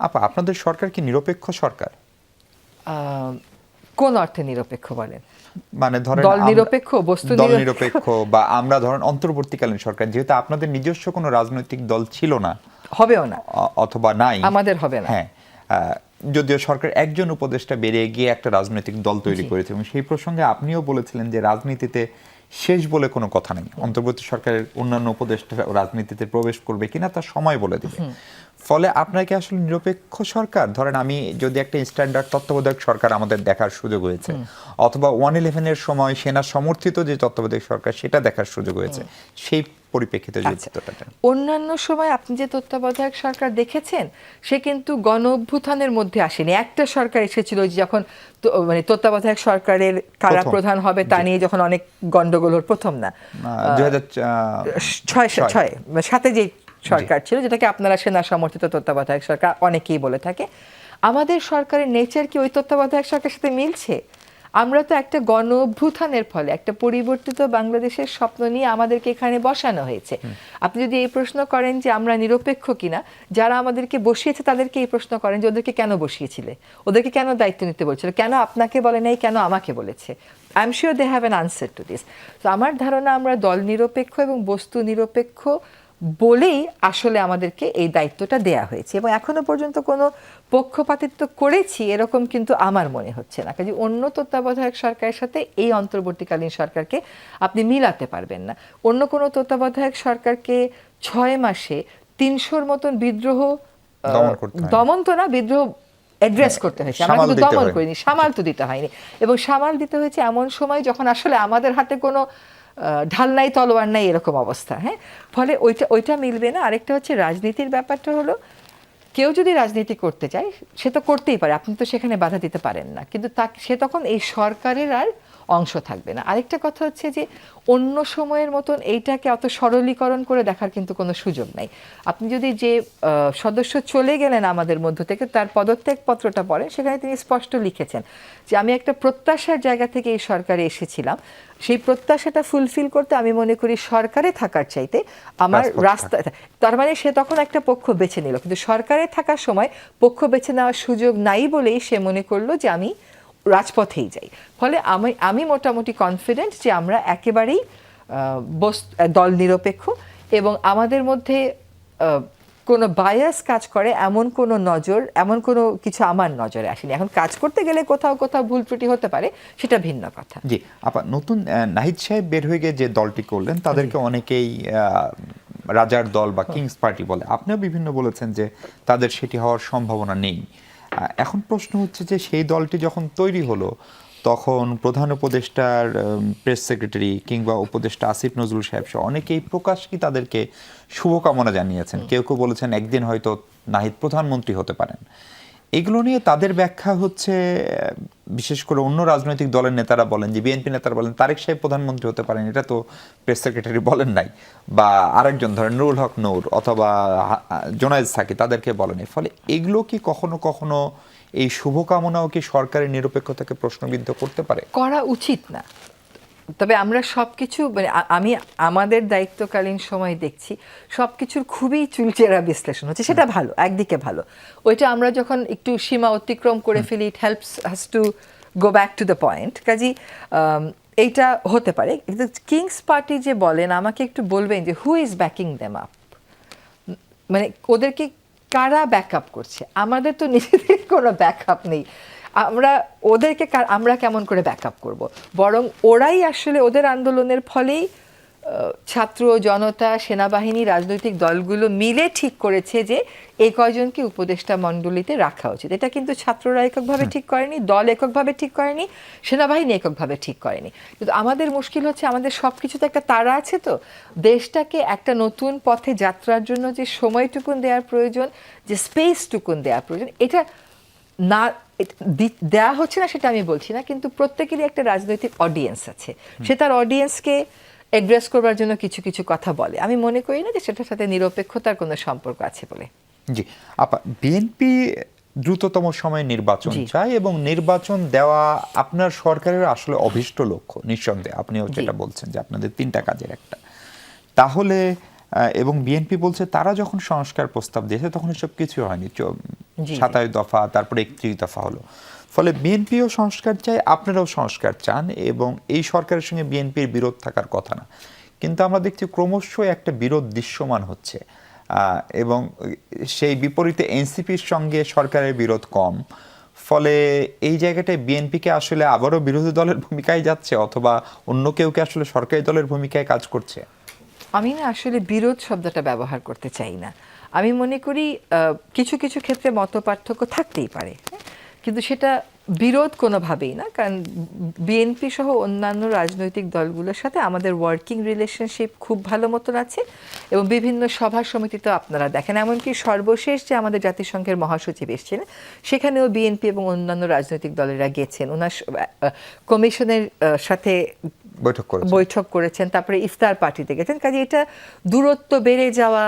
আপা আপনাদের সরকার কি নিরপেক্ষ সরকার? কোন অর্থে নিরপেক্ষ বলেন? মানে ধরেন দল নিরপেক্ষ, বস্তু দল নিরপেক্ষ। বা আমরা ধরেন অন্তর্বর্তীকালীন সরকার যেহেতু আপনাদের নিজস্ব কোনো রাজনৈতিক দল ছিল না। হবেও না। অথবা নাই। আমাদের হবে না। হ্যাঁ যদিও সরকার একজন উপদেষ্টা বেরিয়ে গিয়ে একটা রাজনৈতিক দল তৈরি করেছে এবং সেই প্রসঙ্গে আপনিও বলেছিলেন যে রাজনীতিতে শেষ বলে কোনো কথা নেই। অন্তর্বর্তী সরকারের অন্যান্য উপদেষ্টা রাজনীতিতে প্রবেশ করবে কিনা তার সময় বলে দিবে। ফলে আপনার কি আসলে নিরপেক্ষ সরকার? ধরেন আমি যদি একটা স্ট্যান্ডার্ড তত্ত্বাবধায়ক সরকার আমাদের দেখার সুযোগ হয়েছে অথবা ওয়ান ইলেভেনের সময় সেনা সমর্থিত যে তত্ত্বাবধায়ক সরকার সেটা দেখার সুযোগ হয়েছে। সেই পরিপ্রেক্ষিতে আচ্ছা। অন্যান্য সময় আপনি যে তত্ত্বাবধায়ক সরকার দেখেছেন সে কিন্তু গণ অভ্যুত্থানের মধ্যে আসেনি। একটা সরকার এসেছিল যখন মানে তত্ত্বাবধায়ক সরকারের কারা প্রধান হবে তা নিয়ে যখন অনেক গন্ডগোল হল প্রথম না। ছয়। ছয়। সাথে যে সরকার ছিল যেটাকে আপনারা সেনা সমর্থিত তত্ত্বাবধায়ক সরকার অনেকেই বলে থাকে। আমাদের সরকারের নেচার কি ওই তত্ত্বাবধায়ক সরকারের সাথে মিলছে? আমরা তো একটা গণ অভ্যুত্থানের ফলে একটা পরিবর্তিত বাংলাদেশের স্বপ্ন নিয়ে আমাদেরকে এখানে বসানো হয়েছে। আপনি যদি এই প্রশ্ন করেন যে আমরা নিরপেক্ষ কিনা যারা আমাদেরকে বসিয়েছে তাদেরকে এই প্রশ্ন করেন যে ওদেরকে কেন বসিয়েছিলে? ওদেরকে কেন দায়িত্ব নিতে বলছিল? কেন আপনাকে বলে নাই? কেন আমাকে বলেছে? I am sure they have an answer to this তো আমার ধারণা আমরা দল নিরপেক্ষ এবং বস্তু নিরপেক্ষ বলেই আসলে আমাদেরকে এই দায়িত্বটা দেয়া হয়েছে। এবং এখনও পর্যন্ত কোনো পক্ষপাতিত্ব করেছি এরকম কিন্তু আমার মনে হচ্ছে না। কাজে অন্য তত্ত্বাবধায়ক সরকারের সাথে এই অন্তর্বর্তীকালীন সরকারকে আপনি মিলাতে পারবেন না। অন্য কোনো তত্ত্বাবধায়ক সরকারকে ছয় মাসে তিনশোর মতন বিদ্রোহ দমন তো না বিদ্রোহ অ্যাড্রেস করতে হয়েছে। আমরা কিন্তু দমন। করিনি সামাল তো দিতে হয়নি। এবং সামাল দিতে হয়েছে এমন সময় যখন আসলে আমাদের হাতে কোনো ঢাল নাই তলোয়ার নাই এরকম অবস্থা হ্যাঁ? ফলে ওইটা ওইটা মিলবে না। আরেকটা হচ্ছে রাজনীতির ব্যাপারটা হলো, কেউ যদি রাজনীতি করতে চায়, সে তো করতেই পারে। আপনি তো সেখানে বাধা দিতে পারেন না। কিন্তু তা সে তখন এই সরকারের আর অংশ থাকবে না। আরেকটা কথা হচ্ছে যে অন্য সময়ের মতন এইটাকে অত সরলীকরণ করে দেখার কিন্তু কোনো সুযোগ নাই। আপনি যদি যে সদস্য চলে গেলেন আমাদের মধ্য থেকে তার পদত্যাগ পত্রটা পড়েন সেখানে তিনি স্পষ্ট লিখেছেন যে আমি একটা প্রত্যাশার জায়গা থেকে এই সরকারে এসেছিলাম। সেই প্রত্যাশাটা ফুলফিল করতে আমি মনে করি সরকারে থাকার চাইতে আমার রাস্তা তার মানে সে তখন একটা পক্ষ বেছে নিল। কিন্তু সরকারে থাকার সময় পক্ষ বেছে নেওয়ার সুযোগ নাই বলেই সে মনে করল যে আমি রাজপথেই যাই। ফলে আমি আমি মোটামুটি কনফিডেন্ট যে আমরা একেবারেই বস- দল নিরপেক্ষ এবং আমাদের মধ্যে কোনো বায়াস কাজ করে এমন কোনো নজর এমন কোনো কিছু আমার নজরে আসেনি। এখন কাজ করতে গেলে কোথাও কোথাও ভুল ত্রুটি হতে পারে সেটা ভিন্ন কথা। জি আপা নতুন নাহিদ সাহেব বের হয়ে গিয়ে যে দলটি করলেন তাদেরকে অনেকেই রাজার দল বা কিংস পার্টি বলে। আপনিও বিভিন্ন বলেছেন যে তাদের সেটি হওয়ার সম্ভাবনা নেই। এখন প্রশ্ন হচ্ছে যে সেই দলটি যখন তৈরি হলো তখন প্রধান উপদেষ্টার প্রেস সেক্রেটারি কিংবা উপদেষ্টা আসিফ নজরুল সাহেব সহ অনেকেই প্রকাশ্যই তাদেরকে শুভকামনা জানিয়েছেন। কেউ কেউ বলেছেন একদিন হয়তো নাহিদ প্রধানমন্ত্রী হতে পারেন। এগুলো নিয়ে তাদের ব্যাখ্যা হচ্ছে, বিশেষ করে অন্য রাজনৈতিক দলের নেতারা বলেন, যে বিএনপি নেতারা বলেন, তারেক সাহেব প্রধানমন্ত্রী হতে পারেন, এটা তো প্রেস সেক্রেটারি বলেন নাই, বা আরেকজন ধরেন নুরুল হক নৌর অথবা জোনায়েদ সাকি, তাদেরকে বলেন। ফলে এগুলো কি কখনো কখনো এই শুভকামনাও কি সরকারের নিরপেক্ষতাকে প্রশ্নবিদ্ধ করতে পারে? করা উচিত না। তবে আমরা সব কিছু মানে আমি আমাদের দায়িত্বকালীন সময় দেখছি সব কিছুর খুবই চুলচেরা বিশ্লেষণ হচ্ছে। সেটা ভালো একদিকে ভালো। ওইটা আমরা যখন একটু সীমা অতিক্রম করে ফেলি it helps has to go back to the point Kazi এইটা হতে পারে। কিন্তু কিংস পার্টি যে বলেন আমাকে একটু বলবেন যে who is backing them up মানে ওদেরকে কারা ব্যাকআপ করছে? আমাদের তো নিজেদের কোনো ব্যাকআপ নেই। আমরা ওদেরকে আমরা কেমন করে ব্যাকআপ করব? বরং ওরাই আসলে ওদের আন্দোলনের ফলেই ছাত্র জনতা সেনাবাহিনী রাজনৈতিক দলগুলো মিলে ঠিক করেছে যে এই কয়জনকে উপদেষ্টা মণ্ডলীতে রাখা উচিত। এটা কিন্তু ছাত্ররা এককভাবে ঠিক করেনি দল এককভাবে ঠিক করেনি সেনাবাহিনী এককভাবে ঠিক করেনি। কিন্তু আমাদের মুশকিল হচ্ছে আমাদের সব কিছুতে একটা তারা আছে তো। দেশটাকে একটা নতুন পথে যাত্রার জন্য যে সময়টুকুন দেওয়ার প্রয়োজন যে স্পেসটুকুন দেওয়ার প্রয়োজন এটা না দেয়া হচ্ছে না সেটা আমি বলছি না কিন্তু প্রত্যেকেরই একটা রাজনৈতিক অডিয়েন্স আছে। সে তার অডিয়েন্সকে এড্রেস করবার জন্য কিছু কিছু কথা বলে। আমি মনে করি না যে সেটার সাথে নিরপেক্ষতার কোনো সম্পর্ক আছে বলে। জি। আপা বিএনপি দ্রুততম সময়ে নির্বাচন। চায় এবং নির্বাচন দেওয়া আপনার সরকারের আসলে অভিষ্ট লক্ষ্য নিঃসন্দেহে। আপনিও যেটা বলছেন যে আপনাদের তিনটা কাজের একটা। তাহলে এবং বিএনপি বলছে তারা যখন সংস্কার প্রস্তাব দিয়েছে তখন এসব কিছু হয়নি। সাতাশ দফা তারপরে একত্রিশ দফা হলো। ফলে বিএনপিও সংস্কার চায় আপনারাও সংস্কার চান এবং এই সরকারের সঙ্গে বিএনপির বিরোধ থাকার কথা না। কিন্তু আমরা দেখছি ক্রমশ একটা বিরোধ দৃশ্যমান হচ্ছে। এবং সেই বিপরীতে এনসিপির সঙ্গে সরকারের বিরোধ কম। ফলে এই জায়গাটায় বিএনপিকে আসলে আবারও বিরোধী দলের ভূমিকায় যাচ্ছে অথবা অন্য কেউ কি আসলে সরকারি দলের ভূমিকায় কাজ করছে? আমি না আসলে বিরোধ শব্দটা ব্যবহার করতে চাই না। আমি মনে করি কিছু কিছু ক্ষেত্রে মত পার্থক্য থাকতেই পারে? কিন্তু সেটা বিরোধ কোনোভাবেই না, কারণ বিএনপি সহ অন্যান্য রাজনৈতিক দলগুলোর সাথে আমাদের ওয়ার্কিং রিলেশনশিপ খুব ভালো মতন আছে এবং বিভিন্ন সভা সমিতিতে আপনারা দেখেন, এমনকি সর্বশেষ যে আমাদের জাতিসংঘের মহাসচিব এসেছিলেন, সেখানেও বিএনপি এবং অন্যান্য রাজনৈতিক দলেরা গেছেন ওনার কমিশনের সাথে বৈঠক করেছে বৈঠক করেছেন তারপরে ইফতার পার্টিতে গেছেন। কাজে এটা দূরত্ব বেড়ে যাওয়া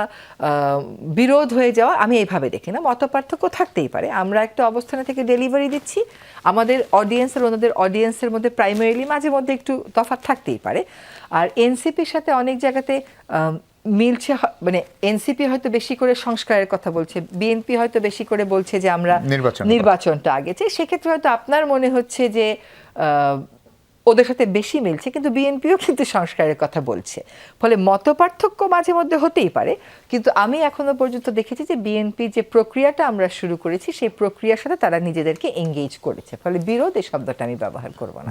বিরোধ হয়ে যাওয়া আমি এইভাবে দেখি না। মত পার্থক্য থাকতেই পারে। আমরা একটা অবস্থানে থেকে ডেলিভারি দিচ্ছি। আমাদের অডিয়েন্স আর ওনাদের অডিয়েন্সের মধ্যে প্রাইমারিলি মাঝে মধ্যে একটু তফাৎ থাকতেই পারে। আর এনসিপির সাথে অনেক জায়গাতে মিলছে মানে এনসিপি হয়তো বেশি করে সংস্কারের কথা বলছে বিএনপি হয়তো বেশি করে বলছে যে আমরা নির্বাচন নির্বাচনটা আগে। চাই সেক্ষেত্রে হয়তো আপনার মনে হচ্ছে যে আহ, ওদের সাথে বেশি মিলছে, কিন্তু বিএনপিও কিন্তু সংস্কারের কথা বলছে। ফলে মত পার্থক্য মাঝে মধ্যে হতেই পারে, কিন্তু আমি এখনও পর্যন্ত দেখেছি যে বিএনপি যে প্রক্রিয়াটা আমরা শুরু করেছি, সেই প্রক্রিয়ার সাথে তারা নিজেদেরকে এঙ্গেজ করেছে। ফলে বিরোধ, এই শব্দটা আমি ব্যবহার করব না।